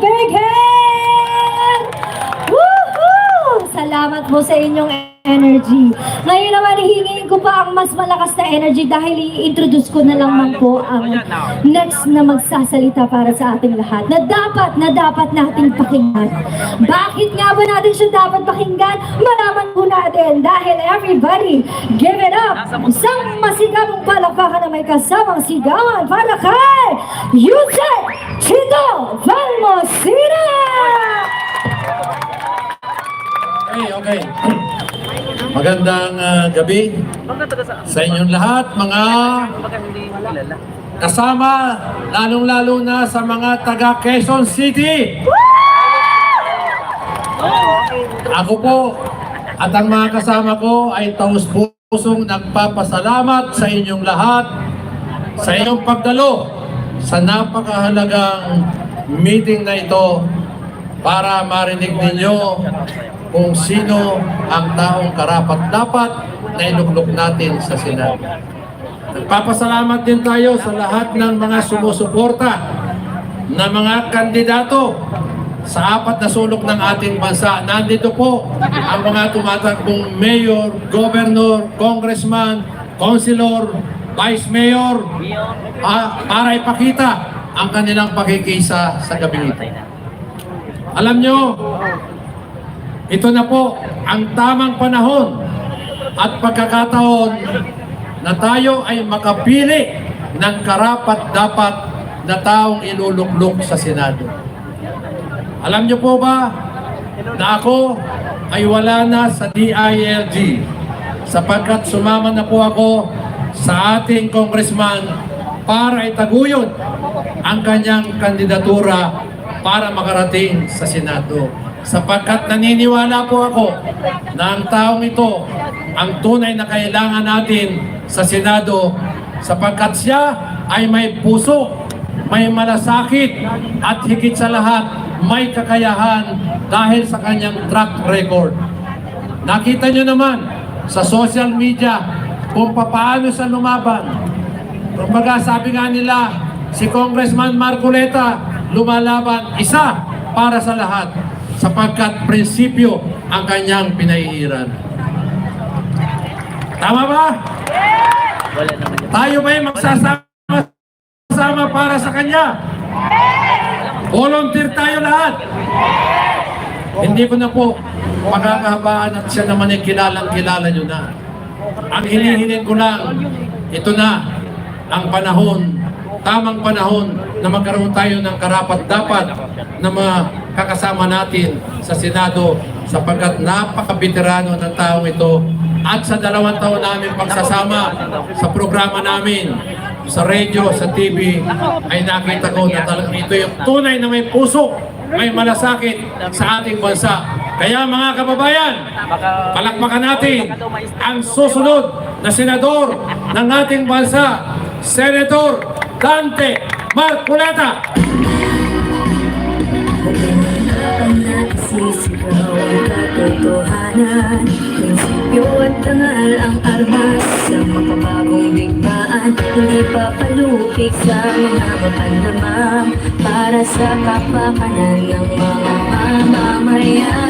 big hand! Woohoo! Salamat po sa inyong energy. Ngayon naman, hihingin ko pa ang mas malakas na energy dahil i-introduce ko na lang man po ang next na magsasalita para sa ating lahat na dapat, na dapat nating pakinggan. Bakit nga ba natin siya dapat pakinggan? Malaman po natin dahil everybody, give it up! Isang masigabong palakpakan na may kasamang sigawan para kay Yusek Chito Valmosina! Okay, okay. Magandang ah, gabi sa inyong lahat, mga kasama, lalong-lalo na sa mga taga Quezon City. Ako po at ang mga kasama ko ay taus pusong nagpapasalamat sa inyong lahat sa inyong pagdalo sa napakahalagang meeting na ito para marinig ninyo kung sino ang taong karapat-dapat na iluklok natin sa Senado. Nagpapasalamat din tayo sa lahat ng mga sumusuporta na mga kandidato sa apat na sulok ng ating bansa. Nandito po ang mga tumatakbong mayor, governor, congressman, councilor, vice mayor, ah, para ipakita ang kanilang pakikisa sa gabing ito. Alam nyo, ito na po ang tamang panahon at pagkakataon na tayo ay makapili ng karapat-dapat na taong iluluklok sa Senado. Alam niyo po ba na ako ay wala na sa DILG sapagkat sumama na po ako sa ating congressman para itaguyod ang kanyang kandidatura para makarating sa Senado. Sapagkat naniniwala po ako na ang taong ito ang tunay na kailangan natin sa Senado sapagkat siya ay may puso, may malasakit at higit sa lahat may kakayahan dahil sa kanyang track record. Nakita nyo naman sa social media kung paano siya lumaban. Kumbaga sabi nga nila, si Congressman Marcoleta lumalaban isa para sa lahat sapagkat prinsipyo ang kanyang pinahihiran. Tama ba? Tayo ba ay magsasama para sa kanya? Volunteer tayo lahat. Hindi ko na po pagkakahabaan at siya naman ay kilalang kilala nyo na. Ang hinihingin ko lang, ito na ang panahon, tamang panahon na magkaroon tayo ng karapat-dapat na makakasama natin sa Senado sapagkat napaka-veterano ng taong ito at sa dalawang taon namin pagsasama sa programa namin sa radio, sa TV ay nakita ko na talagang ito yung tunay na may puso, may malasakit sa ating bansa. Kaya mga kababayan, palakpakan natin ang susunod na senador ng ating bansa, Senator Dante Marculeta. Sisigaw ang katotohanan Prinsipyo at tangal ang armas Sa makabagong digmaan Hindi papalupik sa mga mapanlamang Para sa kapakanan ng mga mamamayan